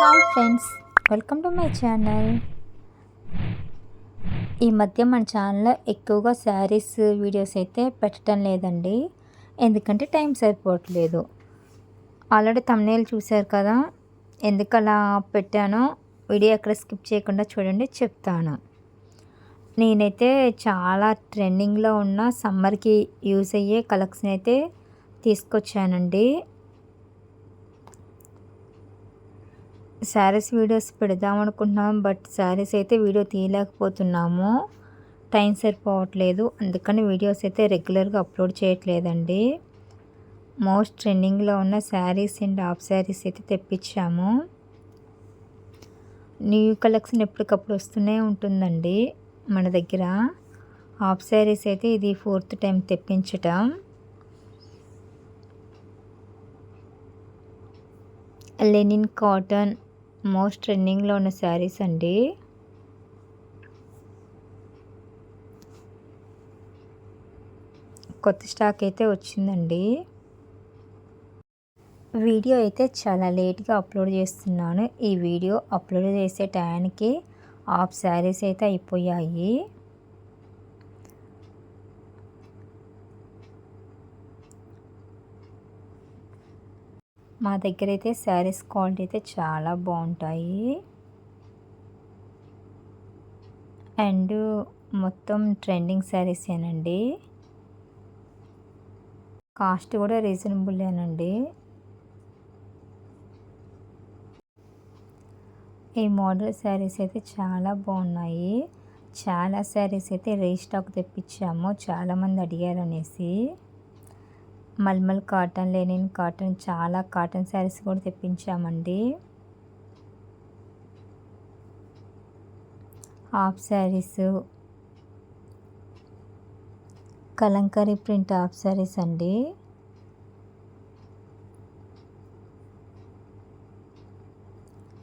Hi friends welcome to my channel. ఈ మధ్య మన ఛానల్లో ఎక్కువగా శారీస్ వీడియోస్ అయితే పెట్టడం లేదండి. ఎందుకంటే టైం సరిపోవట్లేదు. ఆల్రెడీ తమ్నేల్ చూశారు కదా ఎందుకు అలా పెట్టానో వీడియో ఎక్కడ స్కిప్ చేయకుండా చూడండి చెప్తాను. నేనైతే చాలా ట్రెండింగ్లో ఉన్న సమ్మర్కి యూజ్ అయ్యే కలెక్షన్ అయితే తీసుకొచ్చానండి. శారీస్ వీడియోస్ పెడదాం అనుకుంటున్నాం బట్ శారీస్ అయితే వీడియో తీయలేకపోతున్నాము. టైం సరిపోవట్లేదు. అందుకని వీడియోస్ అయితే రెగ్యులర్గా అప్లోడ్ చేయట్లేదండి. మోస్ట్ ట్రెండింగ్లో ఉన్న శారీస్ అండ్ హాఫ్ శారీస్ అయితే తెప్పించాము. న్యూ కలెక్షన్ ఎప్పటికప్పుడు వస్తూనే ఉంటుందండి మన దగ్గర. హాఫ్ శారీస్ అయితే ఇది ఫోర్త్ టైం తెప్పించటం. లెనిన్ కాటన్ మోస్ట్ ట్రెండింగ్లో ఉన్న శారీస్ అండి. కొత్త స్టాక్ అయితే వచ్చిందండి. వీడియో అయితే చాలా లేట్గా అప్లోడ్ చేస్తున్నాను. ఈ వీడియో అప్లోడ్ చేసే టయానికి ఆఫ్ శారీస్ అయితే అయిపోయాయి. మా దగ్గర అయితే శారీస్ క్వాలిటీ అయితే చాలా బాగుంటాయి. అండ్ మొత్తం ట్రెండింగ్ శారీసేనండి కాస్ట్ కూడా రీజనబుల్లేనండి ఈ మోడల్ శారీస్ అయితే చాలా బాగున్నాయి. చాలా శారీస్ అయితే రీస్టాక్ తెప్పించాము. చాలామంది అడిగారు అనేసి మల్మల్ కాటన్ లెనిన్ కాటన్ చాలా కాటన్ శారీస్ కూడా తెప్పించామండి. Half saris. Kalamkari print half saris అండి.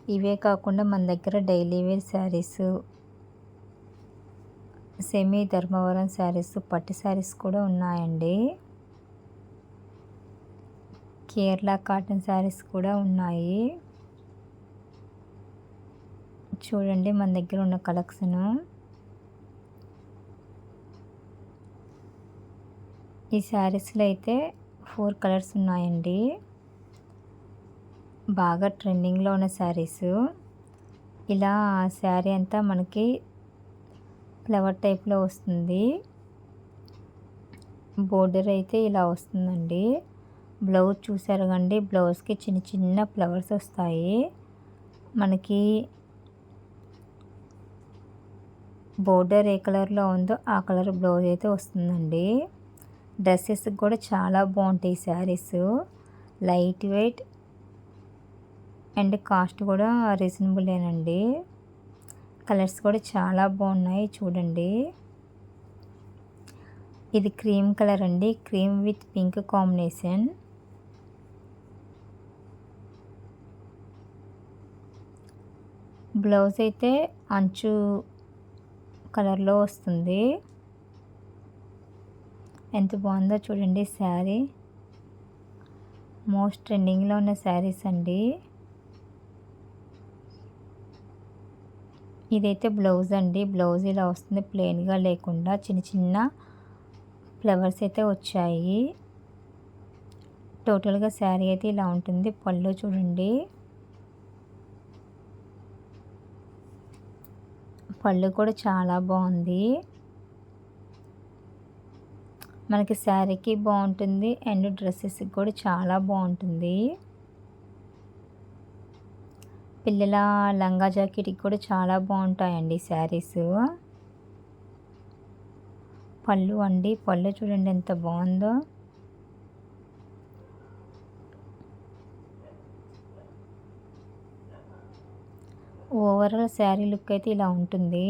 ఇవే కాకుండా మన దగ్గర daily wear saris semi Dharmavaram saris పట్టు శారీస్ కూడా ఉన్నాయండి. కేరళ కాటన్ శారీస్ కూడా ఉన్నాయి. చూడండి మన దగ్గర ఉన్న కలెక్షను. ఈ శారీస్లో అయితే ఫోర్ కలర్స్ ఉన్నాయండి. బాగా ట్రెండింగ్లో ఉన్న శారీస్. ఇలా శారీ అంతా మనకి ఫ్లవర్ టైప్లో వస్తుంది. బోర్డర్ అయితే ఇలా వస్తుందండి. బ్లౌజ్ చూసారు కండి బ్లౌజ్కి చిన్న చిన్న ఫ్లవర్స్ వస్తాయి. మనకి బోర్డర్ ఏ కలర్లో ఉందో ఆ కలర్ బ్లౌజ్ అయితే వస్తుందండి. డ్రెస్సెస్ కూడా చాలా బాగుంటాయి saris. Light weight and cost కూడా రీజనబులేనండి. కలర్స్ కూడా చాలా బాగున్నాయి చూడండి. ఇది క్రీమ్ కలర్ అండి. Cream with pink combination. Blouse అయితే అంచు కలర్లో వస్తుంది. ఎంత బాగుందో చూడండి శారీ. మోస్ట్ ట్రెండింగ్లో ఉన్న శారీస్ అండి. ఇదైతే బ్లౌజ్ అండి. బ్లౌజ్ ఇలా వస్తుంది ప్లెయిన్గా లేకుండా చిన్న చిన్న ఫ్లవర్స్ అయితే వచ్చాయి. టోటల్గా శారీ అయితే ఇలా ఉంటుంది. పళ్ళు చూడండి. పళ్ళు కూడా చాలా బాగుంది. మనకి శారీకి బాగుంటుంది. అండ్ డ్రెస్సెస్కి కూడా చాలా బాగుంటుంది. పిల్లల లంగా జాకెట్కి కూడా చాలా బాగుంటాయండి శారీస్. పళ్ళు అండి. పళ్ళు చూడండి ఎంత బాగుందో. ఓవరాల్ శారీ లుక్ అయితే ఇలా ఉంటుంది.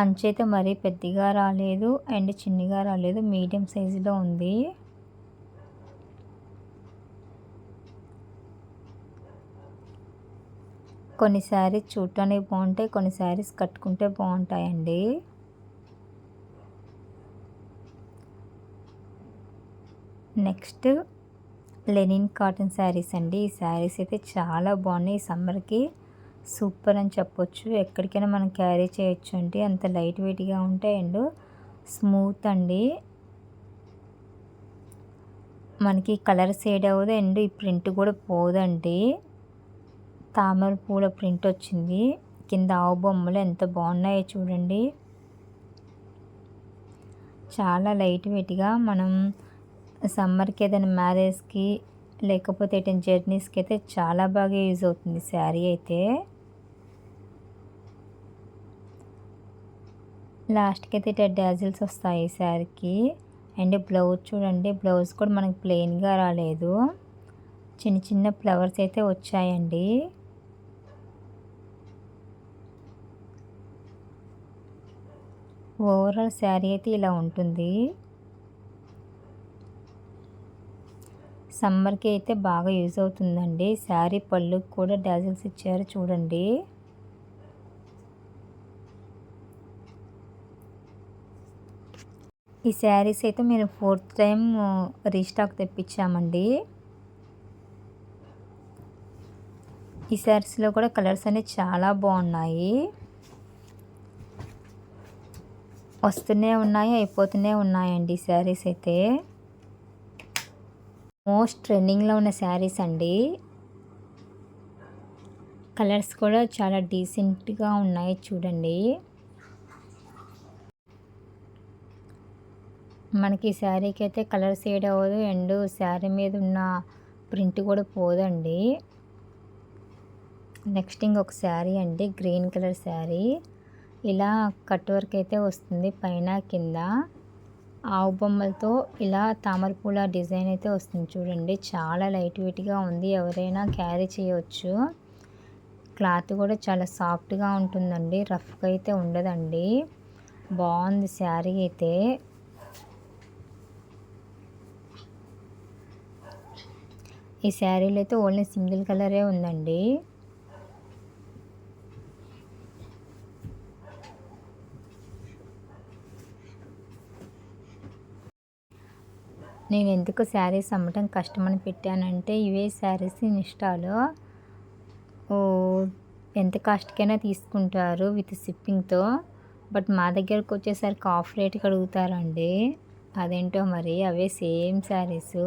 అంచైతే మరీ పెద్దగా రాలేదు. అండ్ చిన్నగా రాలేదు. మీడియం సైజులో ఉంది. కొన్ని శారీస్ చూడటానికి బాగుంటాయి. కొన్ని శారీస్ కట్టుకుంటే బాగుంటాయండి. నెక్స్ట్ లెనిన్ కాటన్ శారీస్ అండి. ఈ శారీస్ అయితే చాలా బాగున్నాయి. ఈ సమ్మర్కి సూపర్ అని చెప్పొచ్చు. ఎక్కడికైనా మనం క్యారీ చేయొచ్చు అండి. అంత లైట్ వెయిట్గా ఉంటాయి. అండ్ స్మూత్ అండి. మనకి కలర్ షేడ్ అవ్వదు. అండ్ ఈ ప్రింట్ కూడా పోదండి. తామర పూల ప్రింట్ వచ్చింది. కింద ఆవు బొమ్మలు ఎంత బాగున్నాయో చూడండి. చాలా లైట్ వెయిట్గా మనం సమ్మర్కి ఏదైనా మ్యారేజ్కి లేకపోతే ఏదైనా జర్నీస్కి అయితే చాలా బాగా యూజ్ అవుతుంది శారీ అయితే. లాస్ట్కి అయితే ఇట్లా డాజిల్స్ వస్తాయి శారీకి. అండ్ బ్లౌజ్ చూడండి బ్లౌజ్ కూడా మనకి ప్లెయిన్గా రాలేదు. చిన్న చిన్న ఫ్లవర్స్ అయితే వచ్చాయండి. ఓవరాల్ శారీ అయితే ఇలా ఉంటుంది. సమ్మర్కి అయితే బాగా యూజ్ అవుతుందండి. శారీ పళ్ళుకి కూడా డాజిల్స్ ఇచ్చారు చూడండి. ఈ శారీస్ అయితే మేము ఫోర్త్ టైం రీస్టాక్ తెప్పించామండి. ఈ శారీస్లో కూడా కలర్స్ అనేవి చాలా బాగున్నాయి. వస్తూనే ఉన్నాయి అయిపోతూనే ఉన్నాయండి శారీస్ అయితే. మోస్ట్ ట్రెండింగ్లో ఉన్న శారీస్ అండి. కలర్స్ కూడా చాలా డీసెంట్గా ఉన్నాయి చూడండి. మనకి శారీకి అయితే కలర్ షేడ్ అవ్వదు. అండ్ శారీ మీద ఉన్న ప్రింట్ కూడా పోదండి. నెక్స్ట్ ఇంకొక శారీ అండి గ్రీన్ కలర్ శారీ. ఇలా కట్ వర్క్ అయితే వస్తుంది పైన కింద. ఆవు బొమ్మలతో ఇలా తామరపూల డిజైన్ అయితే వస్తుంది చూడండి. చాలా లైట్ వెయిట్గా ఉంది. ఎవరైనా క్యారీ చేయవచ్చు క్లాత్ కూడా చాలా సాఫ్ట్గా ఉంటుందండి. రఫ్గా అయితే ఉండదండి. బాగుంది శారీ అయితే. ఈ శారీలో అయితే ఓన్లీ సింగిల్ కలరే ఉందండి. నేను ఎందుకు శారీస్ అమ్మటం కష్టమని పెట్టానంటే ఇవే శారీస్ ఇన్స్టాలో ఎంత కాస్ట్కైనా తీసుకుంటారు విత్ షిప్పింగ్తో. బట్ మా దగ్గరకు వచ్చేసరికి ఆఫ్ రేట్కి అడుగుతారండి. అదేంటో మరి అవే సేమ్ శారీస్.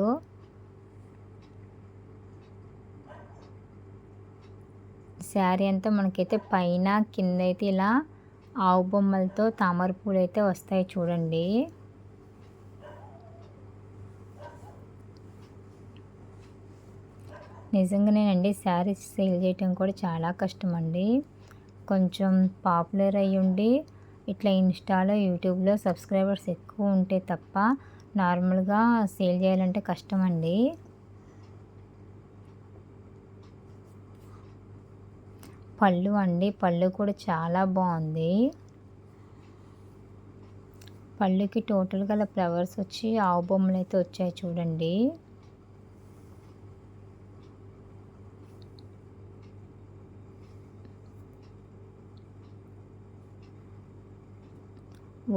శారీ అంతా మనకైతే పైన కింద అయితే ఇలా ఆవు బొమ్మలతో తామర పూలు అయితే వస్తాయి చూడండి. నిజంగానేనండి శారీస్ సేల్ చేయటం కూడా చాలా కష్టం అండి కొంచెం పాపులర్ అయ్యి ఉండి ఇట్లా ఇన్స్టాలో యూట్యూబ్లో సబ్స్క్రైబర్స్ ఎక్కువ ఉంటే తప్ప నార్మల్గా సేల్ చేయాలంటే కష్టం అండి పళ్ళు అండి పళ్ళు కూడా చాలా బాగుంది. పళ్ళుకి టోటల్గా ఫ్లవర్స్ వచ్చి ఆవు బొమ్మలు అయితే వచ్చాయి చూడండి.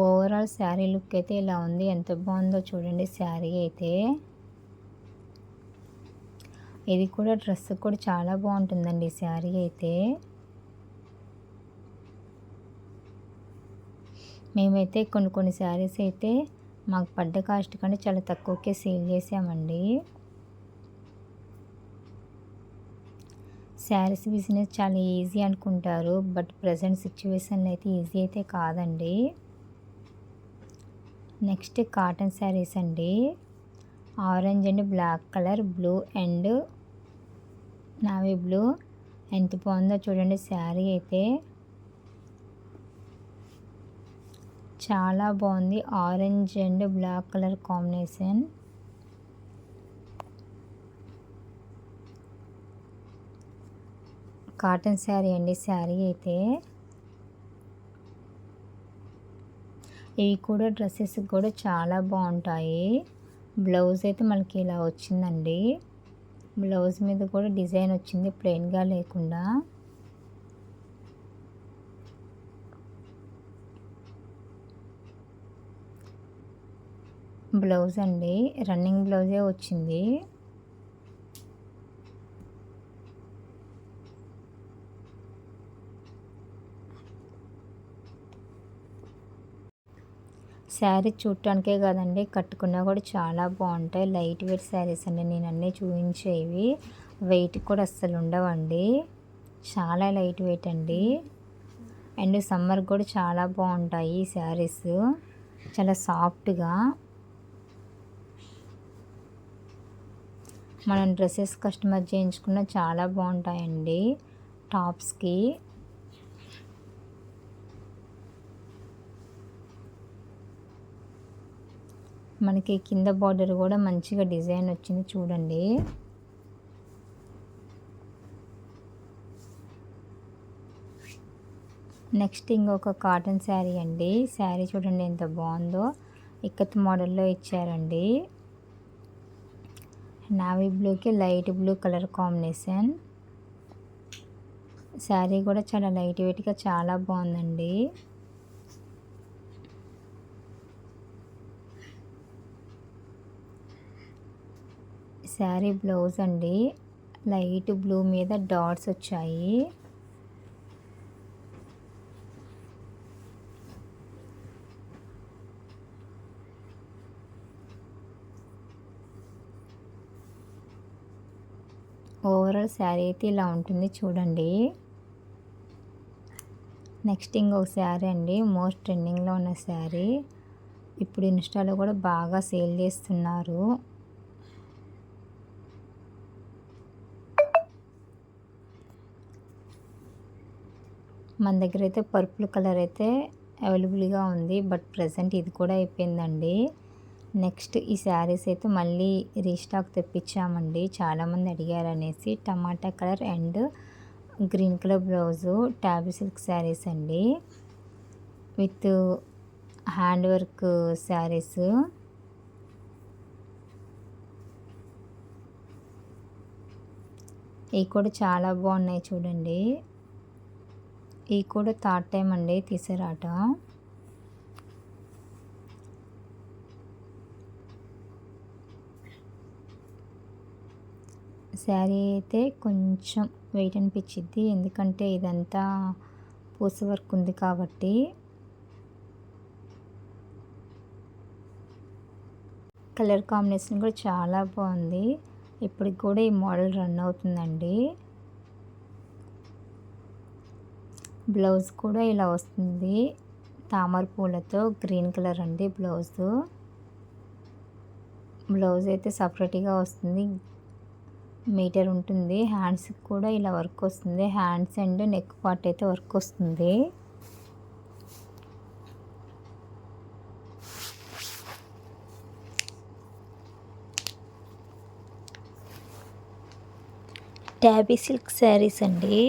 ఓవరాల్ శారీ లుక్ అయితే ఇలా ఉంది? ఎంత బాగుందో చూడండి శారీ అయితే. ఇది కూడా డ్రెస్ కూడా చాలా బాగుంటుందండి శారీ అయితే. మేమైతే కొన్ని కొన్ని శారీస్ అయితే మాకు పడ్డ కాస్ట్ కంటే చాలా తక్కువకే సేల్ చేసామండి. శారీస్ బిజినెస్ చాలా ఈజీ అనుకుంటారు. బట్ ప్రజెంట్ సిచ్యువేషన్లో అయితే ఈజీ అయితే కాదండి. నెక్స్ట్ కాటన్ శారీస్ అండి. Orange and black colour blue and navy blue. ఎంత బాగుందో చూడండి శారీ అయితే. చాలా బాగుంది. Orange and black colour combination. Cotton sari అండి శారీ అయితే. ఇవి కూడా డ్రెస్సెస్ కూడా చాలా బాగుంటాయి. బ్లౌజ్ అయితే మనకి ఇలా వచ్చిందండి. బ్లౌజ్ మీద కూడా డిజైన్ వచ్చింది ప్లెయిన్గా లేకుండా. బ్లౌజ్ అండి రన్నింగ్ బ్లౌజే వచ్చింది. శారీ చూడటానికే కాదండి కట్టుకున్నా కూడా చాలా బాగుంటాయి. లైట్ వెయిట్ శారీస్ అండి నేను అన్నీ చూపించేవి. వెయిట్ కూడా అస్సలు ఉండవండి. చాలా లైట్ వెయిట్ అండి. అండ్ సమ్మర్ కూడా చాలా బాగుంటాయి ఈ శారీస్. చాలా సాఫ్ట్గా. మనం డ్రెస్సెస్ కస్టమైజ్ చేయించుకున్న చాలా బాగుంటాయండి. టాప్స్కి. మనకి కింద బార్డర్ కూడా మంచిగా డిజైన్ వచ్చింది చూడండి. నెక్స్ట్ ఇంకొక కాటన్ శారీ అండి. శారీ చూడండి ఎంత బాగుందో. ఇక్కత్ మోడల్లో ఇచ్చారండి. నావీ బ్లూకి light blue colour combination sari కూడా చాలా లైట్ వెయిట్గా చాలా బాగుందండి. శారీ బ్లౌజ్ అండి. లైట్ బ్లూ మీద డాట్స్ వచ్చాయి. ఓవరాల్ శారీ అయితే ఇలా ఉంటుంది చూడండి. నెక్స్ట్ ఇంకొక శారీ అండి మోస్ట్ ట్రెండింగ్లో ఉన్న శారీ. ఇప్పుడు ఇన్స్టాలో కూడా బాగా సేల్ చేస్తున్నారు. మన దగ్గర అయితే పర్పుల్ కలర్ అయితే అవైలబుల్గా ఉంది. బట్ ప్రజెంట్ ఇది కూడా అయిపోయిందండి. నెక్స్ట్ ఈ శారీస్ అయితే మళ్ళీ రీస్టాక్ తెప్పించామండి. చాలామంది అడిగారు అనేసి tomato colour and green colour blouse tabby silk saris అండి. With hand work saris. ఇవి కూడా చాలా బాగున్నాయి చూడండి. ఈ కూడా థర్డ్ టైం అండి తీసేరాట. శారీ అయితే కొంచెం వెయిట్ అనిపించిద్ది. ఎందుకంటే ఇదంతా పూస వర్క్ ఉంది కాబట్టి. కలర్ కాంబినేషన్ కూడా చాలా బాగుంది. ఇప్పటికి కూడా ఈ మోడల్ రన్ అవుతుందండి. బ్లౌజ్ కూడా ఇలా వస్తుంది. తామర పూలతో గ్రీన్ కలర్ అండి బ్లౌజ్. బ్లౌజ్ అయితే సపరేట్గా వస్తుంది. మీటర్ ఉంటుంది. హ్యాండ్స్కి కూడా ఇలా వర్క్ వస్తుంది. హ్యాండ్స్ అండ్ నెక్ పార్ట్ అయితే వర్క్ వస్తుంది. ట్యాబీ సిల్క్ శారీస్ అండి.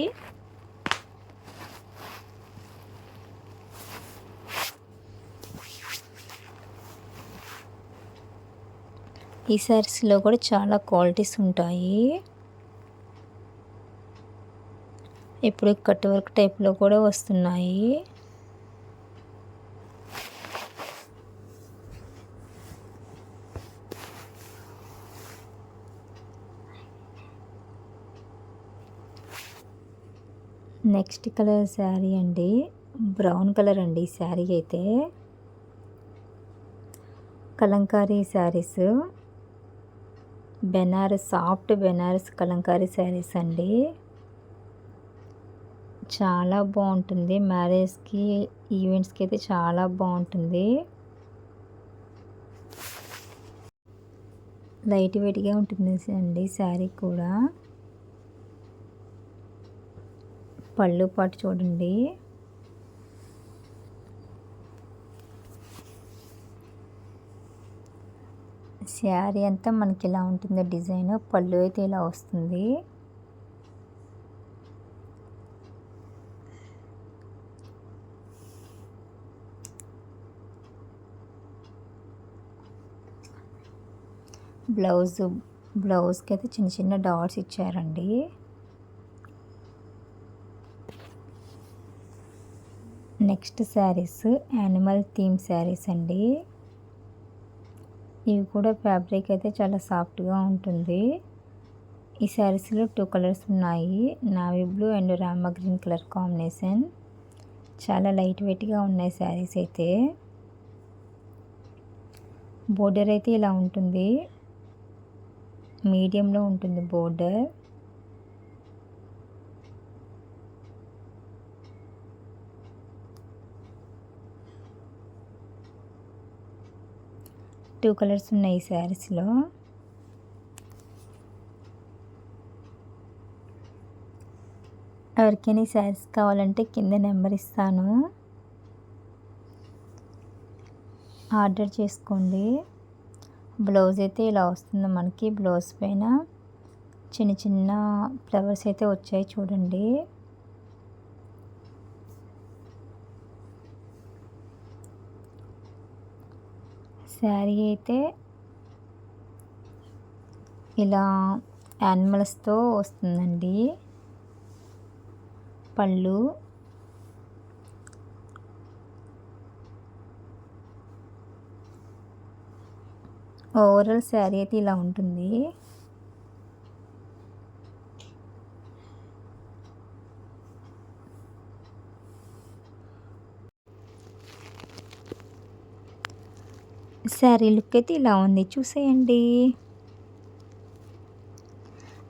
ఈ శారీస్లో కూడా చాలా క్వాలిటీస్ ఉంటాయి. ఇప్పుడు కట్ వర్క్ టైప్లో కూడా వస్తున్నాయి. నెక్స్ట్ కలర్ శారీ అండి. బ్రౌన్ కలర్ అండి ఈ శారీ అయితే. కలంకారీ శారీస్. బెనారస్ సాఫ్ట్ బెనారస్ కలంకారీ శారీస్ అండి. చాలా బాగుంటుంది. మ్యారేజ్కి ఈవెంట్స్కి అయితే చాలా బాగుంటుంది. లైట్ వెయిట్గా ఉంటుంది అండి శారీ కూడా. పళ్ళు పాటు చూడండి. శారీ అంతా మనకి ఇలా ఉంటుంది డిజైన్. పళ్ళు అయితే ఇలా వస్తుంది. బ్లౌజ్ బ్లౌజ్కి అయితే చిన్న చిన్న డాట్స్ ఇచ్చారండి. Next saris animal theme saris అండి. ఇవి కూడా ఫ్యాబ్రిక్ అయితే చాలా సాఫ్ట్గా ఉంటుంది. ఈ శారీస్లో టూ కలర్స్ ఉన్నాయి. Navy blue and Rama green colour combination చాలా లైట్ వెయిట్గా ఉన్నాయి శారీస్ అయితే. బోర్డర్ అయితే ఇలా ఉంటుంది. మీడియంలో ఉంటుంది బోర్డర్ టూ కలర్స్ ఉన్నాయి ఈ శారీస్లో. ఎవరికైనా ఈ శారీస్ కావాలంటే కింద నెంబర్ ఇస్తాను. ఆర్డర్ చేసుకోండి. బ్లౌజ్ అయితే ఇలా వస్తుంది మనకి బ్లౌజ్ పైన. చిన్న చిన్న ఫ్లవర్స్ అయితే వచ్చాయి చూడండి. శారీ అయితే ఇలా యానిమల్స్తో వస్తుందండి. పళ్ళు. ఓవరాల్ శారీ అయితే ఇలా ఉంటుంది. శారీ లుక్ అయితే ఇలా ఉంది. చూసేయండి.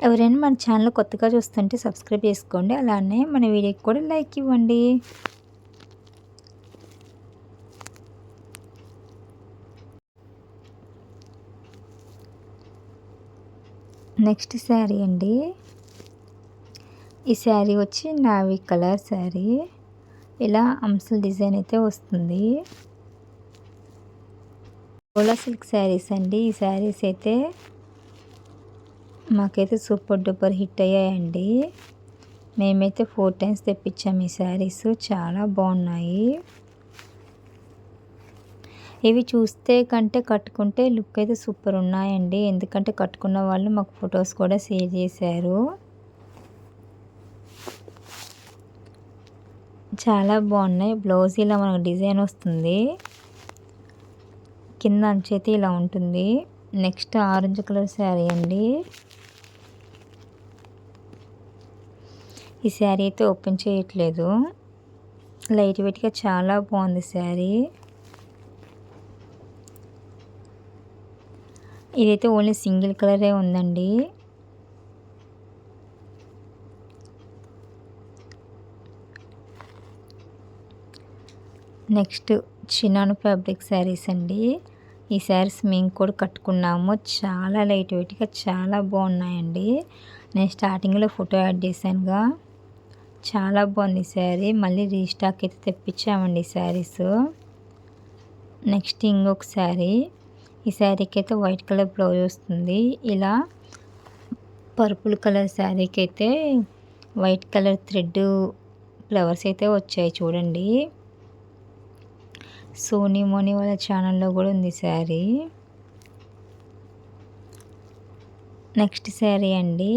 ఎవరైనా మన ఛానల్ కొత్తగా చూస్తుంటే సబ్స్క్రైబ్ చేసుకోండి. అలానే మన వీడియోకి కూడా లైక్ ఇవ్వండి. నెక్స్ట్ శారీ అండి. ఈ శారీ వచ్చి నావి కలర్ శారీ. ఇలా అంశల డిజైన్ అయితే వస్తుంది. ఓలా సిల్క్ శారీస్ అండి. ఈ శారీస్ అయితే మాకైతే సూపర్ డూపర్ హిట్ అయ్యాయండి. మేమైతే ఫోర్ టైమ్స్ తెప్పించాము ఈ శారీస్ చాలా బాగున్నాయి. ఇవి చూస్తే కంటే కట్టుకుంటే లుక్ అయితే సూపర్ ఉన్నాయండి. ఎందుకంటే కట్టుకున్న వాళ్ళు మాకు ఫొటోస్ కూడా షేర్ చేశారు. చాలా బాగున్నాయి. బ్లౌజ్ ఇలా మనకు డిజైన్ వస్తుంది. కింద అంచైతే ఇలా ఉంటుంది. నెక్స్ట్ ఆరెంజ్ కలర్ శారీ అండి. ఈ శారీ అయితే ఓపెన్ చేయట్లేదు. లైట్ వెయిట్గా చాలా బాగుంది శారీ. ఇదైతే ఓన్లీ సింగిల్ కలరే ఉందండి. నెక్స్ట్ చిన్నాను ఫ్యాబ్రిక్ శారీస్ అండి. ఈ శారీస్ మేము కూడా కట్టుకున్నాము. చాలా లైట్ వెయిట్గా చాలా బాగున్నాయండి. నేను స్టార్టింగ్లో ఫోటో యాడ్ చేశానుగా. చాలా బాగుంది శారీ. మళ్ళీ రీస్టాక్ అయితే తెప్పించామండి శారీస్. నెక్స్ట్ ఇంకొక శారీ. ఈ శారీకి అయితే వైట్ కలర్ బ్లౌజ్ వస్తుంది. ఇలా పర్పుల్ కలర్ శారీకి అయితే వైట్ కలర్ థ్రెడ్ ఫ్లవర్స్ అయితే వచ్చాయి చూడండి. సోనీ మోనీ వాళ్ళ ఛానల్లో కూడా ఉంది శారీ. నెక్స్ట్ శారీ అండి.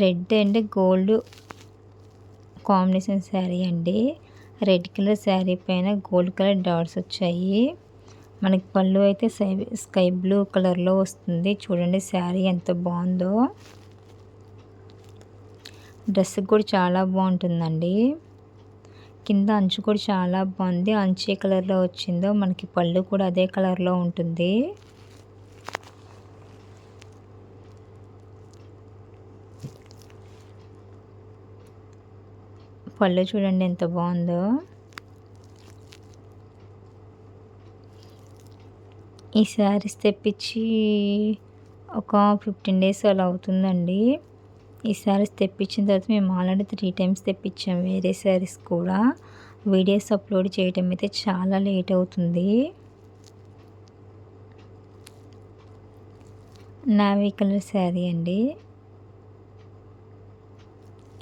Red and gold combination sari అండి. రెడ్ కలర్ శారీ పైన గోల్డ్ కలర్ డాట్స్ వచ్చాయి. మనకి పళ్ళు అయితే స్కై బ్లూ కలర్లో వస్తుంది. చూడండి శారీ ఎంత బాగుందో. డ్రెస్ కూడా చాలా బాగుంటుందండి. కింద అంచు కూడా చాలా బాగుంది. అంచు ఏ కలర్లో వచ్చిందో మనకి పళ్ళు కూడా అదే కలర్లో ఉంటుంది. పళ్ళు చూడండి ఎంత బాగుందో. ఈ శారీస్ తెప్పించి ఒక ఫిఫ్టీన్ డేస్ అలా అవుతుందండి. ఈ శారీస్ తెప్పించిన తర్వాత మేము ఆల్రెడీ త్రీ టైమ్స్ తెప్పించాం వేరే శారీస్ కూడా. వీడియోస్ అప్లోడ్ చేయటం అయితే చాలా లేట్ అవుతుంది. నావీ కలర్ శారీ అండి.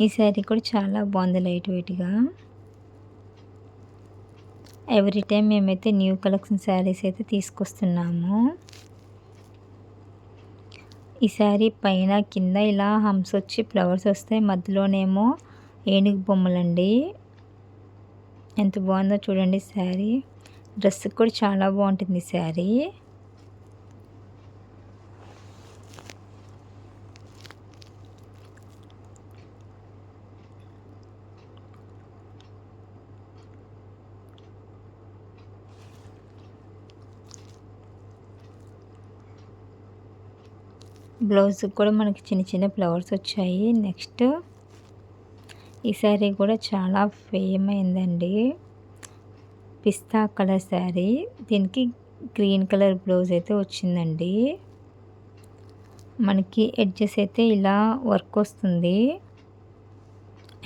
ఈ శారీ కూడా చాలా బాగుంది లైట్ వెయిట్గా ఎవ్రీ టైం మేమైతే న్యూ కలెక్షన్ శారీస్ అయితే తీసుకొస్తున్నాము. ఈ శారీ పైన కింద ఇలా హంస్ వచ్చి ఫ్లవర్స్ వస్తాయి. మధ్యలోనేమో ఏనుగు బొమ్మలండి. ఎంత బాగుందో చూడండి శారీ. డ్రెస్ కూడా చాలా బాగుంటుంది శారీ. బ్లౌజ్కి కూడా మనకి చిన్న చిన్న ఫ్లవర్స్ వచ్చాయి. నెక్స్ట్ ఈ శారీ కూడా చాలా ఫేమ్ అయిందండి. పిస్తా కలర్ శారీ. దీనికి గ్రీన్ కలర్ బ్లౌజ్ అయితే వచ్చిందండి. మనకి ఎడ్జెస్ అయితే ఇలా వర్క్ వస్తుంది.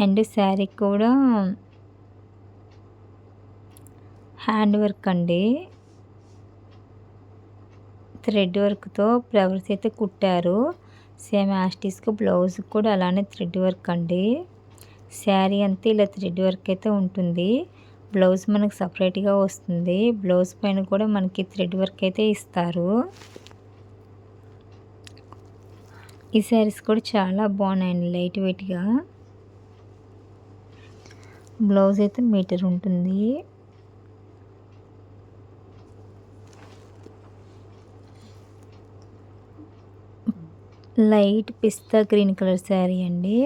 అండ్ శారీ కూడా హ్యాండ్ వర్క్ అండి. థ్రెడ్ వర్క్తో ఫ్లవర్స్ అయితే కుట్టారు. సేమ్ యాస్టీస్కి బ్లౌజ్ కూడా అలానే థ్రెడ్ వర్క్ అండి. శారీ అంతా ఇలా థ్రెడ్ వర్క్ అయితే ఉంటుంది. బ్లౌజ్ మనకు సపరేట్గా వస్తుంది. బ్లౌజ్ పైన కూడా మనకి థ్రెడ్ వర్క్ అయితే ఇస్తారు. ఈ శారీస్ కూడా చాలా బాగున్నాయండి లైట్ వెయిట్గా. బ్లౌజ్ అయితే మీటర్ ఉంటుంది. లైట్ పిస్తా గ్రీన్ కలర్ శారీ అండి.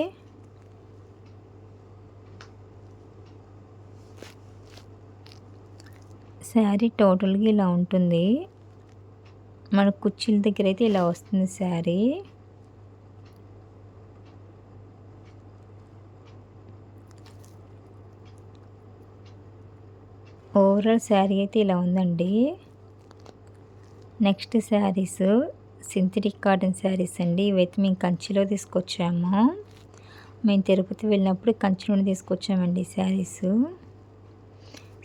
శారీ టోటల్గా ఇలా ఉంటుంది. మన కుర్చీల దగ్గర అయితే ఇలా వస్తుంది శారీ. ఓవరాల్ శారీ అయితే ఇలా ఉందండి. Next saris synthetic cotton saris అండి. ఇవైతే మేము కంచిలో తీసుకొచ్చాము. మేము తిరుపతి వెళ్ళినప్పుడు కంచిలోనే తీసుకొచ్చామండి శారీస్.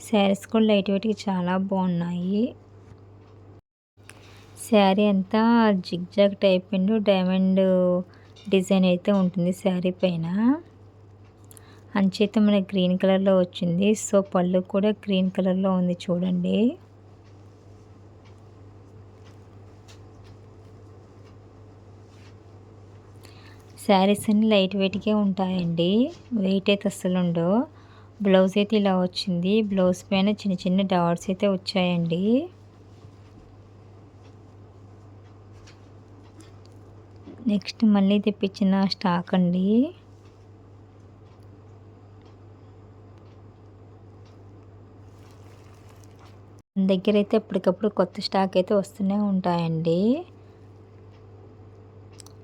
శారీస్ కూడా లైట్ వెయిట్గా చాలా బాగున్నాయి. శారీ అంతా zigzag type and diamond design అయితే ఉంటుంది శారీ పైన. అంచేత మనకి గ్రీన్ కలర్లో వచ్చింది. సో పళ్ళు కూడా గ్రీన్ కలర్లో ఉంది చూడండి. శారీస్ అన్ని లైట్ వెయిట్గా ఉంటాయండి. వెయిట్ అయితే అస్సలు ఉండవు. బ్లౌజ్ అయితే ఇలా వచ్చింది. బ్లౌజ్ పైన చిన్న చిన్న డాట్స్ అయితే వచ్చాయండి. నెక్స్ట్ మళ్ళీ తెప్పించిన స్టాక్ అండి. దగ్గర అయితే ఎప్పటికప్పుడు కొత్త స్టాక్ అయితే వస్తూనే ఉంటాయండి.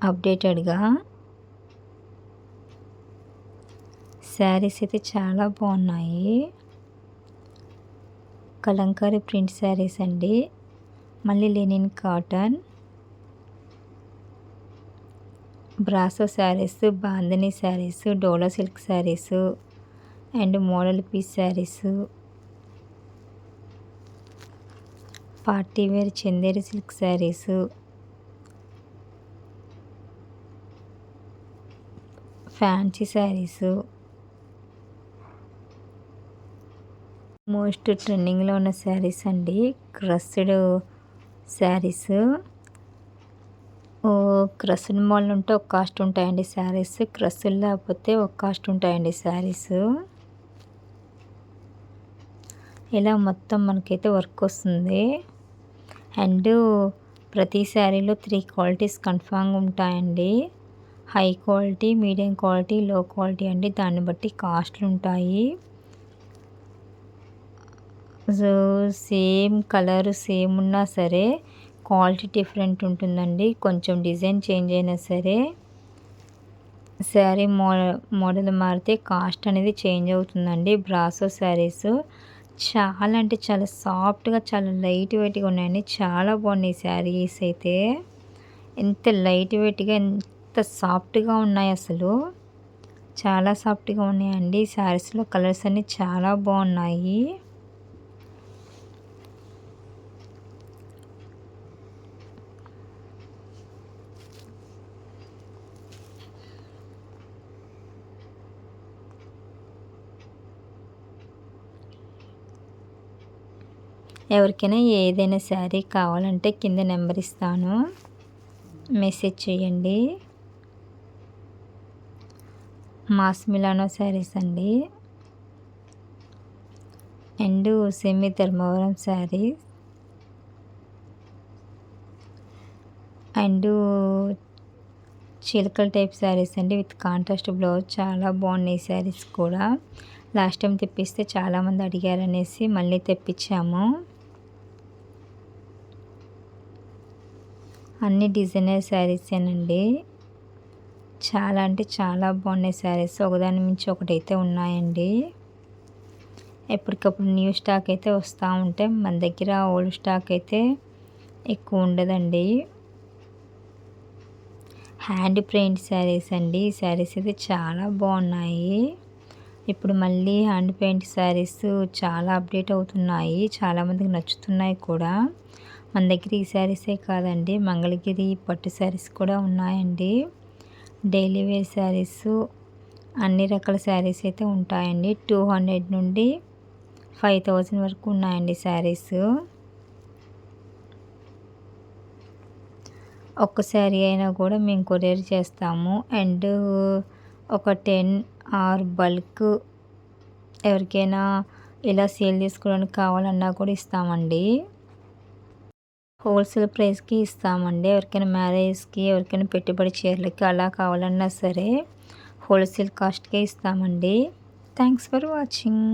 అప్డేటెడ్గా. శారీస్ అయితే చాలా బాగున్నాయి. కలంకారీ ప్రింట్ శారీస్ అండి. మళ్ళీ linen cotton. Brasso saris bandhani saris dola silk saris and model piece saris. Party wear Chanderi silk saris. Fancy saris. Most ట్రెండింగ్లో ఉన్న శారీస్ అండి. క్రస్డ్ శారీస్. ఓ క్రస్డ్ మాల్ ఉంటే ఒక కాస్ట్ ఉంటాయండి శారీస్. క్రస్డ్ లేకపోతే ఒక కాస్ట్ ఉంటాయండి శారీస్. ఇలా మొత్తం మనకైతే వర్క్ వస్తుంది. అండ్ ప్రతి శారీలో త్రీ క్వాలిటీస్ కన్ఫామ్గా ఉంటాయండి. High quality medium quality low quality అండి. దాన్ని బట్టి కాస్ట్లు ఉంటాయి. సో సేమ్ కలర్ సేమ్ ఉన్నా సరే క్వాలిటీ డిఫరెంట్ ఉంటుందండి. కొంచెం డిజైన్ చేంజ్ అయినా సరే శారీ మో మోడల్ మారితే కాస్ట్ అనేది చేంజ్ అవుతుందండి. బ్రాసో శారీస్ చాలా అంటే చాలా సాఫ్ట్గా చాలా లైట్ వెయిట్గా ఉన్నాయండి. చాలా బాగున్నాయి శారీస్ అయితే. ఎంత లైట్ వెయిట్గా ఎంత సాఫ్ట్గా ఉన్నాయి అసలు. చాలా సాఫ్ట్గా ఉన్నాయండి. శారీస్లో కలర్స్ అన్నీ చాలా బాగున్నాయి. ఎవరికైనా ఏదైనా శారీ కావాలంటే కింద నెంబర్ ఇస్తాను. మెసేజ్ చేయండి. మాస్ మిలానో శారీస్ అండి. And semi Dharmavaram sari and Chilakala type saris అండి విత్ కాంట్రాస్ట్ బ్లౌజ్. చాలా బాగున్నాయి శారీస్ కూడా. లాస్ట్ టైం తెప్పిస్తే చాలామంది అడిగారనేసి మళ్ళీ తెప్పించాము. అన్ని డిజైనర్ శారీసేనండి చాలా అంటే చాలా బాగున్నాయి శారీస్. ఒకదాని మించి ఒకటైతే ఉన్నాయండి. ఎప్పటికప్పుడు న్యూ స్టాక్ అయితే వస్తూ ఉంటాయి మన దగ్గర ఓల్డ్ స్టాక్ అయితే ఎక్కువ ఉండదండి. హ్యాండ్ ప్రింట్ శారీస్ అండి. ఈ శారీస్ అయితే చాలా బాగున్నాయి. ఇప్పుడు మళ్ళీ హ్యాండ్ పెయింట్ శారీస్ చాలా అప్డేట్ అవుతున్నాయి. చాలామందికి నచ్చుతున్నాయి కూడా. మన దగ్గర ఈ శారీసే కాదండి. మంగళగిరి పట్టు శారీస్ కూడా ఉన్నాయండి. డైలీ వేర్ శారీస్ అన్ని రకాల శారీస్ అయితే ఉంటాయండి. టూ హండ్రెడ్ నుండి ఫైవ్ థౌజండ్ వరకు ఉన్నాయండి శారీస్. ఒక్క శారీ అయినా కూడా మేము కొరియర్ చేస్తాము. అండ్ ఒక టెన్ ఆర్ బల్క్ ఎవరికైనా ఇలా సేల్ చేసుకోవడానికి కావాలన్నా కూడా ఇస్తామండి. హోల్సేల్ ప్రైస్కి ఇస్తామండి. ఎవరికైనా మ్యారేజ్కి ఎవరికైనా పెట్టుబడి చీరలకి అలా కావాలన్నా సరే హోల్సేల్ కాస్ట్కే ఇస్తామండి. Thanks for watching.